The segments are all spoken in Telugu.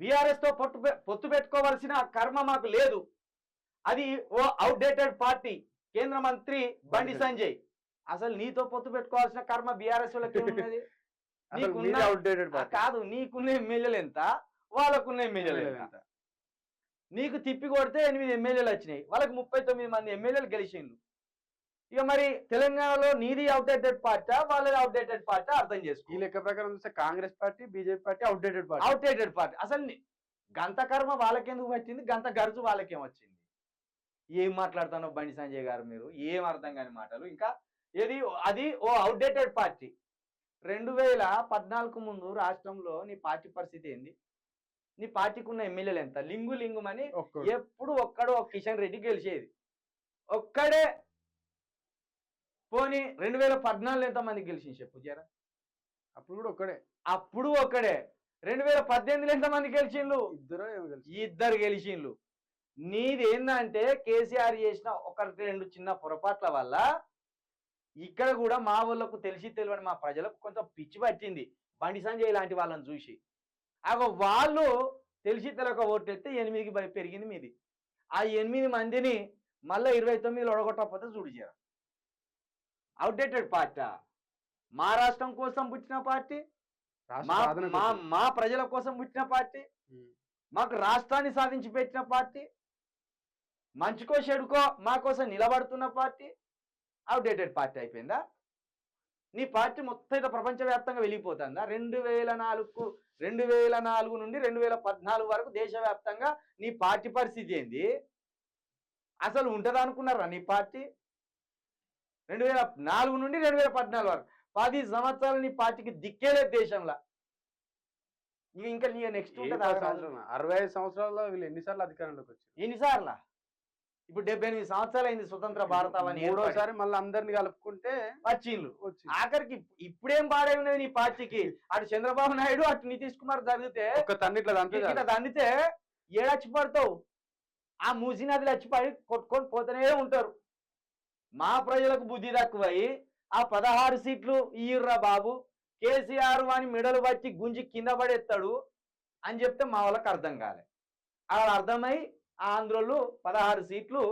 బీఆర్ఎస్తో పొత్తు పెట్టుకోవాల్సిన కర్మ మాకు లేదు. అది ఓ అవుట్డేటెడ్ పార్టీ కేంద్ర మంత్రి బండి సంజయ్. అసలు నీతో పొత్తు పెట్టుకోవాల్సిన కర్మ బీఆర్ఎస్ వాళ్ళకి. కాదు నీకున్న ఎమ్మెల్యేలు ఎంత? వాళ్ళకున్న ఎమ్మెల్యేలు ఎంత? ఎంత? నీకు తిప్పి కొడితే ఎనిమిది ఎమ్మెల్యేలు వచ్చినాయి. వాళ్ళకి ముప్పై తొమ్మిది మంది ఎమ్మెల్యేలు గెలిచిండ్రు. ఇక మరి తెలంగాణలో నీది అవుట్డేటెడ్ పార్టీ వాళ్ళది అవుట్డేటెడ్ పార్టీ అర్థం ఈ చేసుకో లెక్క ప్రకారం చూస్తే Congress party BJP party outdated party outdated party అసలు ని- గంత కర్మ వాళ్ళకెందుకు వచ్చింది? గంత గరుజు వాళ్ళకేం వచ్చింది? ఏం మాట్లాడుతానో బండి సంజయ్ గారు మీరు? ఏం అర్థం కాని మాటలు? ఇంకా ఏది అది ఓ అవుట్డేటెడ్ పార్టీ రెండు వేల పద్నాలుగు ముందు రాష్ట్రంలో నీ పార్టీ పరిస్థితి ఏంది? నీ పార్టీకి ఉన్న ఎమ్మెల్యేలు ఎంత? లింగు లింగుమని. ఎప్పుడు ఒక్కడు ఒక కిషన్ రెడ్డి గెలిచేది. ఒక్కడే పోనీ రెండు వేల పద్నాలుగులో ఎంతమంది గెలిచింది చెప్పు జరా. అప్పుడు కూడా ఒక్కడే. అప్పుడు ఒక్కడే. రెండు వేల పద్దెనిమిదిలో ఎంతమంది గెలిచిండ్రు? ఇద్దరు ఇద్దరు గెలిచిండ్రు. నీది ఏందంటే కేసీఆర్ చేసిన ఒకటి రెండు చిన్న పొరపాట్ల వల్ల ఇక్కడ కూడా మా వాళ్ళకు తెలిసి తెలియని మా ప్రజలకు కొంచెం పిచ్చి పట్టింది. బండి సంజయ్ లాంటి వాళ్ళని చూసి. అగో వాళ్ళు తెలిసి తెలక ఓటెత్తే ఎనిమిదికి పెరిగింది మీది. ఆ ఎనిమిది మందిని మళ్ళీ ఇరవై తొమ్మిదిలో ఒడగొట్టకపోతే చూడు చేర అవుట్డేటెడ్ పార్టీ. మా రాష్ట్రం కోసం పుట్టిన పార్టీ. మా ప్రజల కోసం పుట్టిన పార్టీ. మాకు రాష్ట్రాన్ని సాధించి పెట్టిన పార్టీ. మంచుకో చెడుకో మా కోసం నిలబడుతున్న పార్టీ. అవుడేటెడ్ పార్టీ అయిపోయిందా? నీ పార్టీ మొత్తం ఇట్లా ప్రపంచవ్యాప్తంగా వెళ్ళిపోతుందా రెండు వేల నాలుగు రెండు వేల నాలుగు నుండి రెండు వేల పద్నాలుగు వరకు దేశవ్యాప్తంగా నీ పార్టీ పరిస్థితి ఏంది? అసలు ఉంటది అనుకున్నారా నీ పార్టీ? రెండు వేల నాలుగు నుండి రెండు వేల పద్నాలుగు వరకు. పది సంవత్సరాలు నీ పార్టీకి దిక్కేలేదు దేశంలో. ఇక ఇంకా నీ నెక్స్ట్? అరవై ఐదు సంవత్సరాల్లో వీళ్ళు ఎన్నిసార్లు అధికారంలోకి వచ్చారు? ఎన్నిసార్లా? ఇప్పుడు డెబ్బై ఎనిమిది సంవత్సరాలు అయింది స్వతంత్ర భారతావని ఏర్పడి. మూడోసారి మళ్ళీ అందరిని కలుపుకుంటే వచ్చిండ్లు. వచ్చింది ఆఖరికి ఇప్- ఇప్పుడేం పాడై ఉన్నది నీ పార్టీకి? అటు చంద్రబాబు నాయుడు అటు నితీష్ కుమార్ జరిగితే ఇట్లా దండితే ఏడచ్చి పడతావు ఆ మూసి నదిలో వచ్చి పడి కొట్టుకొని పోతూనే ఉంటారు. మా ప్రజలకు బుద్ధి తక్కువై ఆ పదహారు సీట్లు ఇయ్యుర్రా బాబు. కేసీఆర్ వాని మెడలు పట్టి గుంజి కింద పడేస్తాడు అని చెప్తే మా వాళ్ళకి అర్థం కాలే. అలా అర్థమై ఆ ఆంధ్రోళ్ళు పదహారు సీట్లు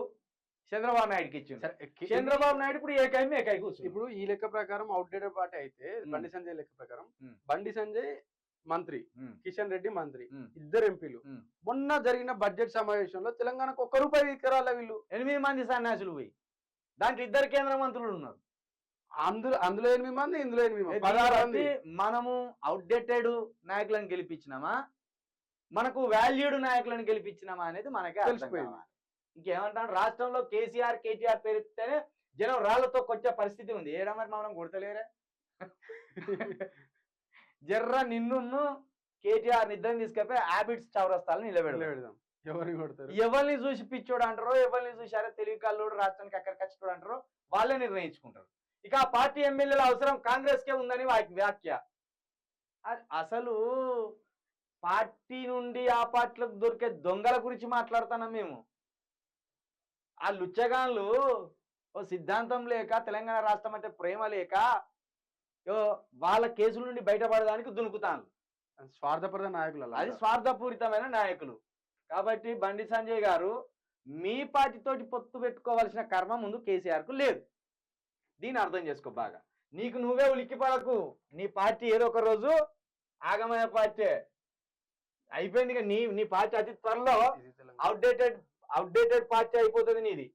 చంద్రబాబు నాయుడుకి ఇచ్చింది చంద్రబాబు నాయుడు ఇప్పుడు ఏకై ఏకై కూర్చుంది ఇప్పుడు ఈ లెక్క ప్రకారం అవుట్డేటెడ్ పార్టీ అయితే బండి సంజయ్ లెక్క ప్రకారం. బండి సంజయ్ మంత్రి కిషన్ రెడ్డి మంత్రి. ఇద్దరు ఎంపీలు. మొన్న జరిగిన బడ్జెట్ సమావేశంలో తెలంగాణకు ఒక్క రూపాయి తీసుకురాలే వీళ్ళు. ఎనిమిది మంది సన్యాసులు పోయి. దాంట్లో ఇద్దరు కేంద్ర మంత్రులు ఉన్నారు. అందులో అందులో ఎనిమిది మంది ఇందులో ఎనిమిది మంది. మనము అవుట్డేటెడ్ నాయకులను గెలిపించినామా? మనకు వాల్యూడ్ నాయకులను గెలిపించినామా అనేది మనకే తెలిసిపోయింది. ఇంకేమంటాం రాష్ట్రంలో కేసీఆర్ కేటీఆర్ పేరుతేనే జనం రాళ్ళతో కొట్టే పరిస్థితి ఉంది. ఏడా మరి మనం కొడతలేరే? జర్ర నిన్ను కేటీఆర్ నిద్రని తీసుకెళ్ళి హ్యాబిట్స్ చౌరస్తాలను నిలబెడతారు పెడదాం ఎవరిని కొడతారు? ఎవరిని చూసి పిచ్చోడు అంటారో ఎవరిని చూసి అరే తెలివి కల్లోడు రాష్ట్రానికి అక్కడికి వచ్చాడు అంటారో వాళ్ళే నిర్ణయించుకుంటారు. ఇక ఆ పార్టీ ఎమ్మెల్యేల అవసరం కాంగ్రెస్ కే ఉందని వ్యాఖ్య. అసలు పార్టీ నుండి ఆ పార్టీలకు దొరికే దొంగల గురించి మాట్లాడుతున్నాం మేము. ఆ లుచ్చగాన్లు ఓ సిద్ధాంతం లేక తెలంగాణ రాష్ట్రం అంటే ప్రేమ లేక ఓ వాళ్ళ కేసుల నుండి బయటపడడానికి దునుకుతాను స్వార్థపరద నాయకులు. అది స్వార్థపూరితమైన నాయకులు. కాబట్టి బండి సంజయ్ గారు మీ పార్టీతోటి పొత్తు పెట్టుకోవాల్సిన కర్మ ముందు కేసీఆర్కు లేదు. దీన్ని అర్థం చేసుకో బాగా. నీకు నువ్వే ఉలిక్కి పడకు. నీ పార్టీ ఏదో ఒక రోజు ఆగమయ పార్టీ అయిపోయింది నీ నీ పార్టీ అతి త్వరలో. అవుట్డేటెడ్ అవుట్డేటెడ్ పార్టీ అయిపోతుంది నీది.